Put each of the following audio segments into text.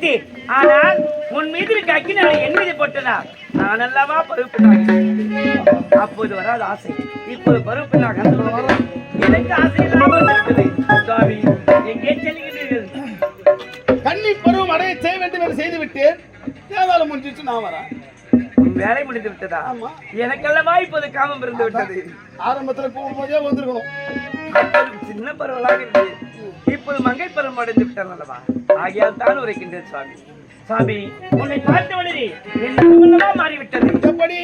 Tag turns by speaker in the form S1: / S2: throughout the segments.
S1: மறுத்தேன் ஆனால் உன் மீது இருக்க அக்கினாலை என் மீது போட்டதா நான் அல்லவா பருப்பினாக அப்போது வராத ஆசை. இப்போது பருப்பினாக எனக்கு ஆசை இல்லாமல் இருக்குது. சுவாமி எங்கே செல்கிறீர்கள்
S2: கன்னி பருவம் அடைய செய்ய வேண்டும் என்று செய்து விட்டேன் தேவாலம் முடிஞ்சிச்சு நான் வரேன்.
S1: வேலை முடிந்து விட்டதா?
S2: ஆமா.
S1: எனக்கல்லவா இப்போது காமம் இருந்து விட்டது?
S2: ஆரம்பத்துல போகும்போதே வந்திருக்கணும்.
S1: சின்ன பருவலாக இருந்தது இப்போது மங்கை பருவம் அடைந்து விட்டான் அல்லவா? ஆகியால் தான் உரைக்கின்றேன் சுவாமி. சுவாமி உன்னை பார்த்த உள்ளமா மாறிவிட்டது.
S2: எப்படி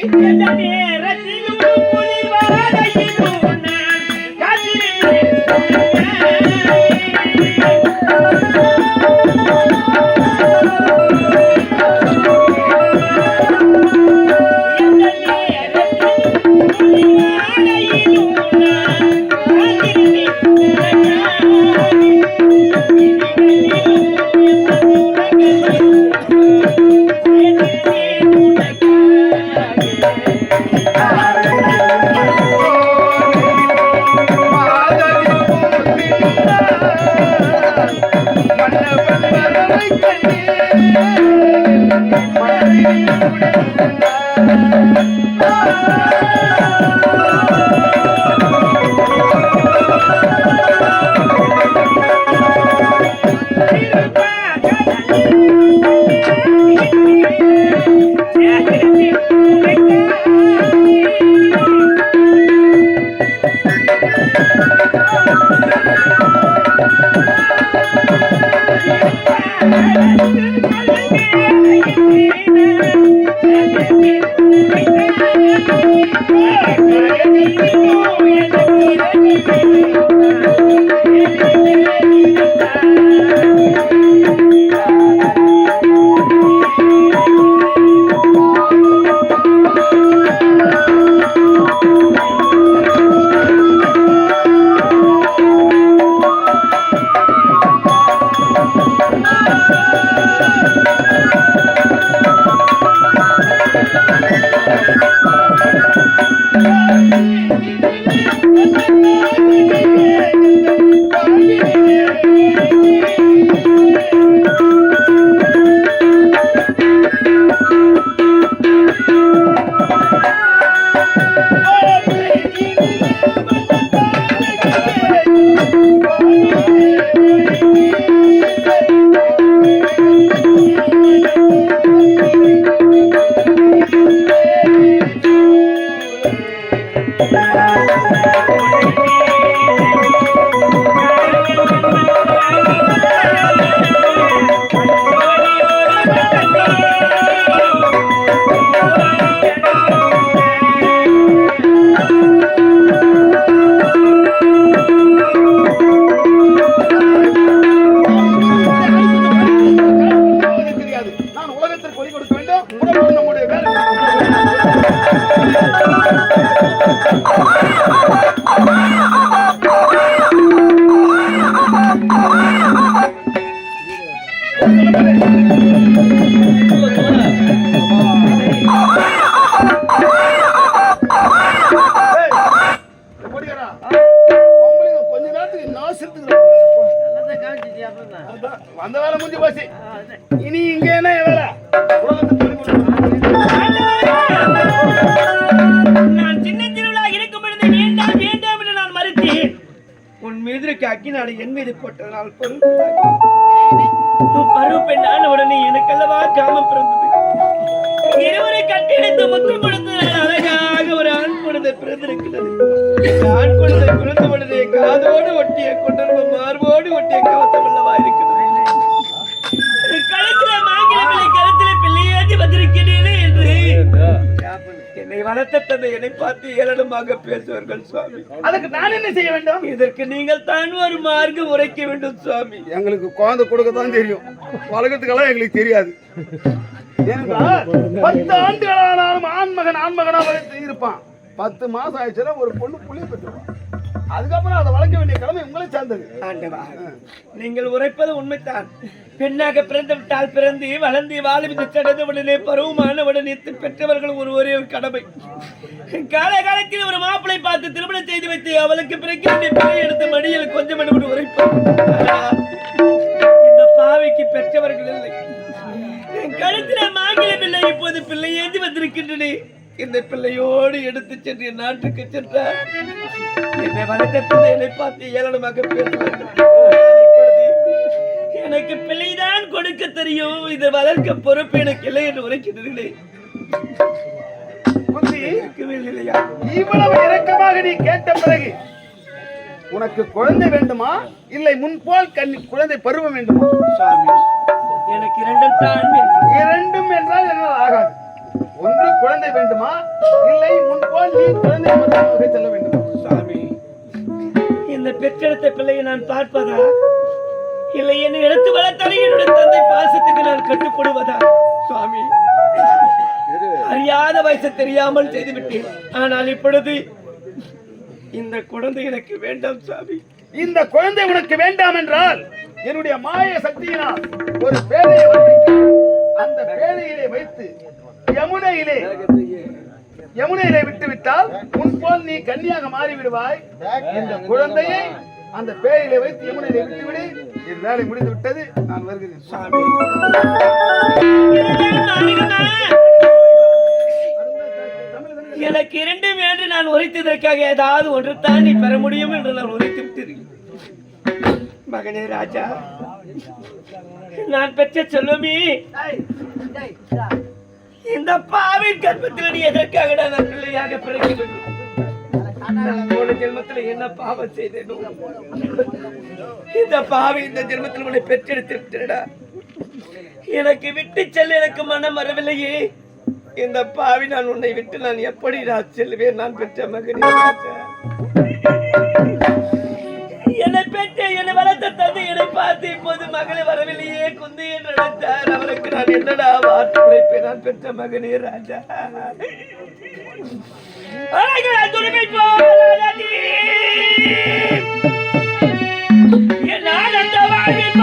S1: Thank you. Thank you. உன் மீது இருக்க அக்கினாடு என் மீது போட்டதனால் பொறுப்பு பெண்ணான உடனே எனக்கல்லவா காமம் பிறந்தது? இருவரை கட்டியெடுத்து முத்தம் கொடுத்து அழகாக ஒரு ஆண் குழந்தை பிறந்திருக்கிறது. ஆண் குழந்தை பிறந்த உடனே காதோடு ஒட்டிய கொண்டர்பு மார்போடு ஒட்டிய கவசம் அல்லவா இருக்கிறது? கழுத்துல மாங்கிலங்களை கழுத்துல பிள்ளையாட்டி வந்திருக்கிறேனே என்று. என்னை வளர்த்த என்னை பார்த்து ஏளனமாக பேசுவார்கள் சுவாமி.
S2: அதுக்கு நான் என்ன செய்ய வேண்டும்?
S1: இதற்கு நீங்கள் தான் ஒரு மார்க்கம் உரைக்க வேண்டும் சுவாமி.
S2: எங்களுக்கு குழந்தை கொடுக்க தான் தெரியும். வளர்க்கறதுக்கெல்லாம் எங்களுக்கு தெரியாது. ஏனென்றால் பத்து ஆண்டுகளானாலும் ஆண்மகன் ஆண்மகனா இருப்பான். பத்து மாசம் ஆயிடுச்சுன்னா ஒரு பொண்ணு புள்ளிய பெற்றுவான் அதுக்கப்புறம் அதை வழங்க வேண்டிய கடமை உங்களை சார்ந்தது.
S1: ஆண்டவா நீங்கள் உரைப்பது உண்மைத்தான் பெண்ணாக பிறந்து விட்டால் பிறந்து வளர்ந்து வாழும் உடனே பருவமானவுடன் எத்து பெற்றவர்கள் ஒரு ஒரே ஒரு கடமை. காலகாலத்தில் ஒரு மாப்பிளை பார்த்து திருமணம் செய்து வைத்து அவளுக்கு பிறகு பிள்ளை எடுத்து மடியில் கொஞ்சம் என்று உரைப்பார் இந்த பாவைக்கு பெற்றவர்கள் இல்லை. கழுத்தில் மாங்கிலம் இல்லை இப்போது பிள்ளை ஏந்தி வந்திருக்கின்றனே. இந்த பிள்ளையோடு எடுத்து சென்று என் நாட்டுக்கு சென்றார். என்னை வளர்த்த என்னை பார்த்து ஏளனமாக எனக்கு பிள்ளைதான் கொடுக்க தெரியும். இதை வளர்க்க பொறுப்பு எனக்கு இல்லை என்று உரைக்கின்றீர்களே.
S2: இவ்வளவு இறக்கமாக நீ கேட்ட பிறகு உனக்கு குழந்தை வேண்டுமா? இல்லை முன்போல் கண்ணி குழந்தை பருவம் வேண்டுமா?
S1: எனக்கு இரண்டும் தான்.
S2: இரண்டும் என்றால் என்னால் வேண்டுமா? இல்லை முன்போல் நீ குழந்தை பருவமாக செல்ல வேண்டுமா?
S1: சுவாமி இந்த பெற்றெடுத்த பிள்ளையை நான் பார்ப்பதா? இல்லை என்னை எடுத்து வளர்த்தாலே என்னுடைய தந்தை பாசத்துக்கு நான் கட்டுப்படுவதா? சுவாமி அறியாத வயசு தெரியாமல் செய்துவிட்டேன். ஆனால் இப்பொழுது இந்த குழந்தை எனக்கு வேண்டாம் சுவாமி
S2: இந்த குழந்தை உனக்கு வேண்டாம் என்றால் என்னுடைய மாய சக்தியினால் ஒரு பேழையை அந்த பேழையிலே வைத்து யமுனையிலே யமுனையிலே விட்டு விட்டால் முன்போல் நீ கன்னியாக மாறி விடுவாய் இந்த குழந்தையை அந்த பேழையிலே வைத்து யமுனையிலே விட்டு விடு என் வேலை முடிந்து விட்டது நான் வருகிறேன்.
S1: சுவாமி எனக்கு இரண்டும் என்று நான் உரைத்ததற்காக ஏதாவது ஒன்று தான் நீ பெற முடியும் என்று நான் உரைத்து விட்டேன் மகனே ராஜா நான் பெற்ற செல்வமே இந்த பாவின் கர்ப்பத்தில் நீ எதற்காக நான் பிள்ளையாக பிறக்க நான் போன ஜென்மத்துல என்ன பாவம் செய்தேனோ? இந்த பாவி இந்த ஜென்மத்தில் உன்னை பெற்றெடுத்திருக்கிறடா எனக்கு விட்டு செல்ல எனக்கு மனம் வரவில்லையே. இந்த பாவி நான் உன்னை விட்டு நான் எப்படி நான் செல்வேன்? நான் பெற்ற மகனே என்னை வளர்த்த தந்தை என்னை பார்த்து இப்போது மகளை வரவில்லையே குந்தி என்று நினைத்தார் அவருக்கு நான் என்னடா வார்த்தை உரைப்பேன் நான் பெற்ற மகனே ராஜா. அழகான துணிமை போலாதடி. என் ஆனந்த வாழ்வில்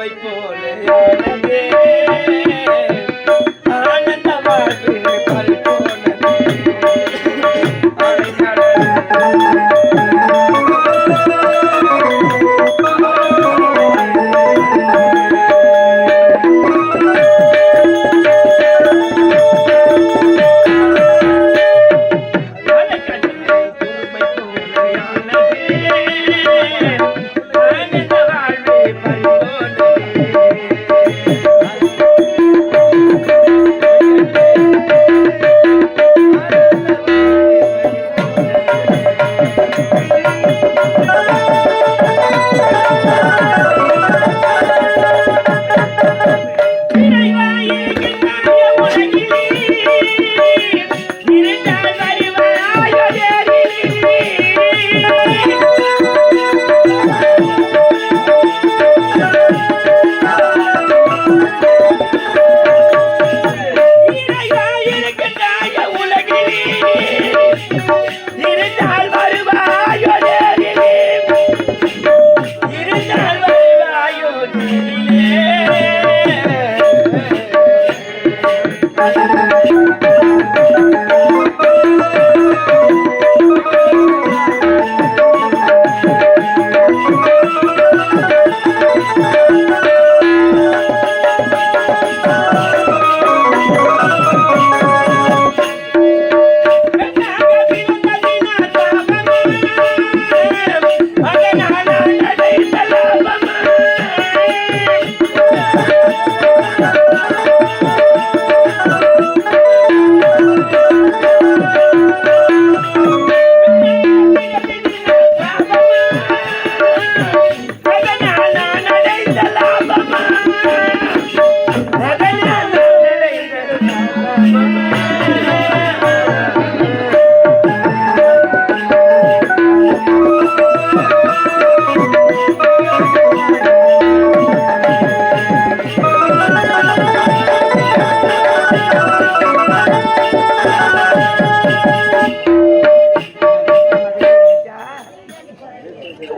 S1: அலைக்கடலில் Thank you.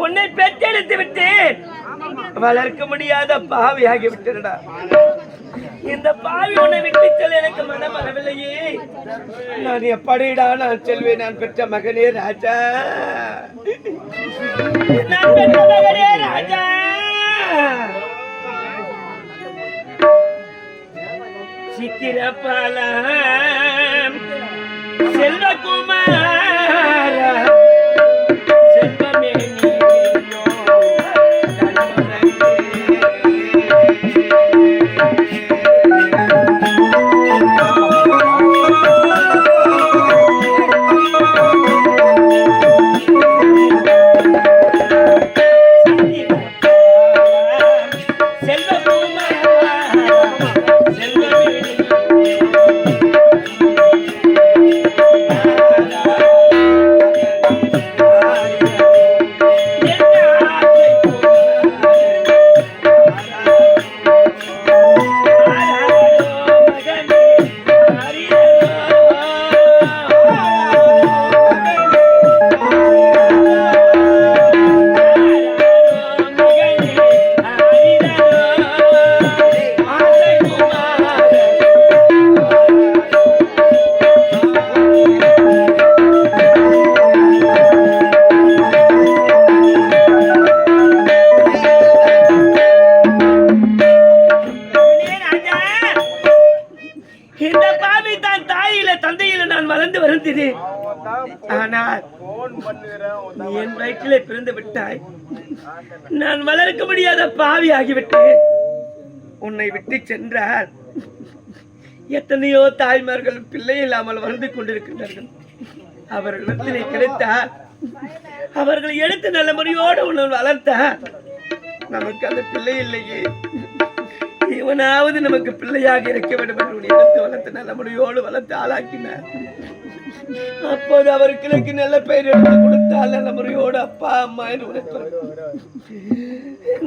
S1: உன்னை பெற்றெடுத்து விட்டேன். வளர்க்க முடியாத பாவியாகி விட்டுடா இந்த பாவி உன்னை விட்டு செல்ல எனக்கு மனம் வரவில்லையே. நான் எப்படிடா நான் செல்வேன்? நான் பெற்ற மகனே ராஜா. நான் பெற்ற மகனே ராஜா. சித்திரப்பாலம் செல்வகுமார். எல்லாமே தான் தாயில தந்தையில நான் வளர்ந்து வருந்தேன் ஆனால் நீ என் வயிற்றிலே பிறந்து விட்டாய். நான் வளர்க்க முடியாத பாவி ஆகிவிட்டேன். உன்னை விட்டு சென்றால் எத்தனையோ தாய்மார்கள் பிள்ளை இல்லாமல் வந்து கொண்டிருக்கின்றார்கள். அவர்களிடத்திலே கிடைத்தால் அவர்களை எடுத்து நல்ல முறையோடு உன்னை வளர்த்தால் நமக்கு அந்த பிள்ளை இல்லையே. இவனாவது நமக்கு பிள்ளையாக இருக்க வேண்டும் என்று உன்னை எடுத்து வளர்த்து நல்ல முடியோடு வளர்த்து ஆளாக்கினார். அப்போது அவர் கிழக்கு நல்ல பெயர் எடுத்து கொடுத்தால் நல்ல முறையோடு அப்பா அம்மா என்று உரைப்பார்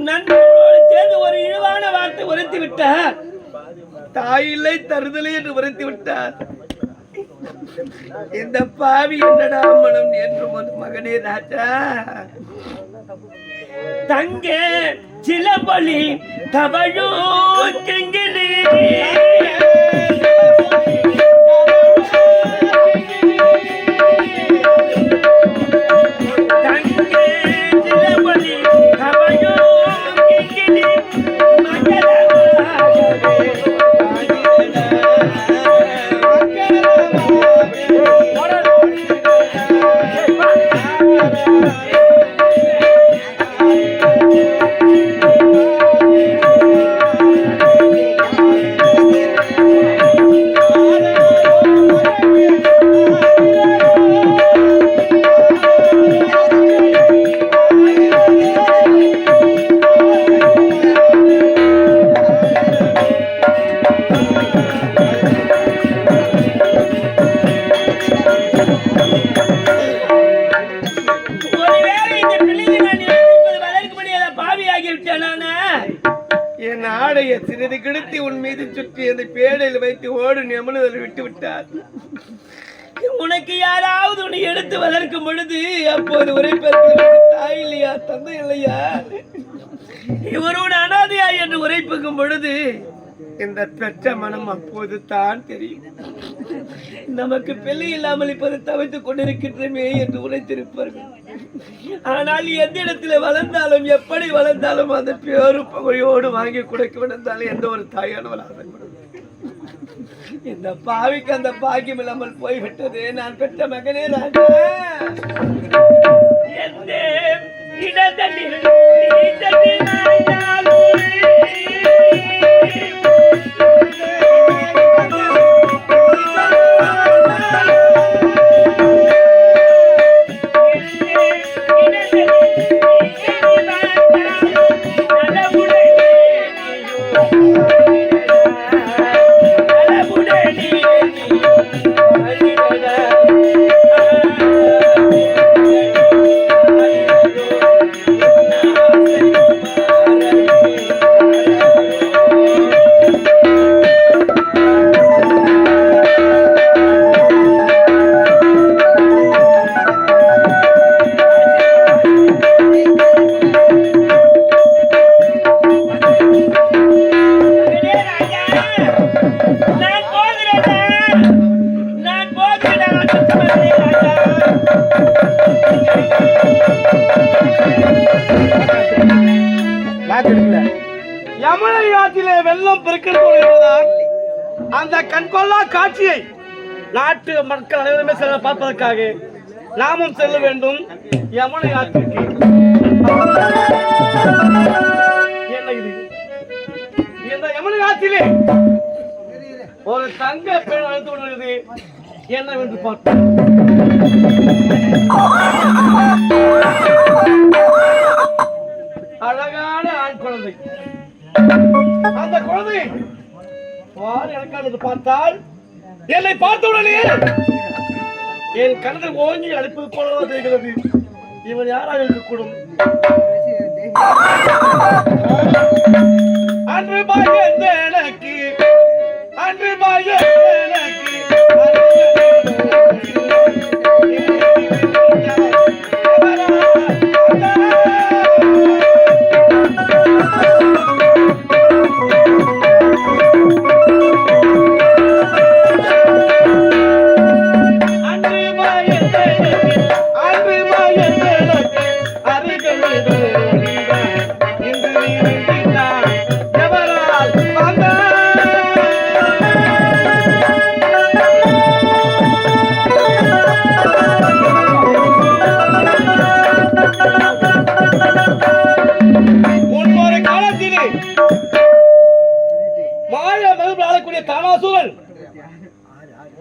S1: நண்பர்களோடு சேர்ந்து ஒரு இழிவான வார்த்தை உரைத்து விட்டார். தாயில்லை தருதலை என்று உரைத்து விட்டார். இந்த பாவி என்னடா மனம் என்று ஒரு மகனே ராஜா. தங்க சிலபொலி தவழோ கெங்கிலி ஒரு உரைப்பதற்கு தாய் இல்லையா தந்தை இல்லையா? இவரோட அனாதையா என்று உரைப்புக்கும் பொழுது இந்த பெற்ற மனம் அப்போது தான் தெரியும். நமக்கு பிள்ளை இல்லாமல் இப்போது தவித்துக் கொண்டிருக்கின்றமே என்று உரைத்திருப்பார்கள் ஆனால் எந்த இடத்துல வளர்ந்தாலும் எப்படி வளர்ந்தாலும் அந்த பேரு பகையோடு வாங்கி கொடுக்க விழுந்தாலும் எந்த ஒரு தாயானவள் ஆசைப்படும் இந்த பாவிக்கு அந்த பாக்கியம் இல்லாமல் போய்விட்டது. நான் பெற்ற மகனே ராஜா. இடத்தில் நீ
S3: தெய்வ மக்கள் அனைவருமே செல்ல பார்ப்பதற்காக நாமும் செல்ல வேண்டும். யமுனை ஆற்றுக்கு. என்ன இது? இந்த யமுனை ஆற்றிலே ஒரு தங்க பெண் அழைத்து கொண்டிருக்கிறது. என்னவென்று பார்ப்போம். அழகான ஆண் குழந்தை. அந்த குழந்தை வாரி எனக்கானது பார்த்தால் என்னை பார்த்தவுடனே என் கண்கள் ஓங்கி அழைப்பது போலவா தெரிகிறது. இவன் யாராக இருக்கக்கூடும்? அன்று பாய் எனக்கு அன்று பாய்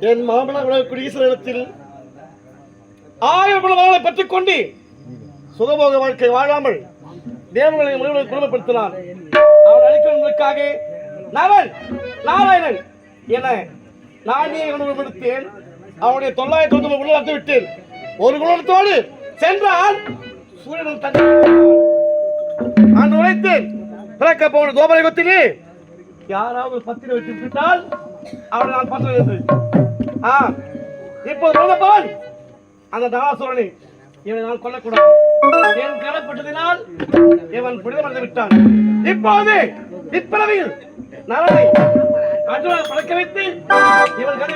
S3: என் மாமனார் விளக்கக்கூடிய ஈஸ்வரத்தில் ஆயிரம் குணங்களை பெற்றுக் கொண்டு சுகபோக வாழ்க்கை வாழாமல் தேவங்களை முழுவதும் குடும்பப்படுத்தினான் அவர் அழைக்கிறவர்களுக்காக நவன் நாராயணன் என நானே குடும்பப்படுத்தேன் அவனுடைய தொள்ளாயிரத்தி தொண்ணூறு குணத்தை விட்டேன். ஒரு குணத்தோடு சென்றால் சூரியன் தந்தை நான் உழைத்தேன். பிறக்க போன கோபரகத்திலே யாராவது பத்திர வைத்திருந்தால் அவனை நான் பார்த்து இப்போ ஆ இப்போது அந்த தாராசுரனை இவனை நான் கொல்லக்கூடாது. என் கலப்பட்டதினால் இவன் புனிதமடைந்து விட்டான். இப்போது இப்பிறவியில் நரனை அர்ஜுன பழக்க வைத்து இவன் கதை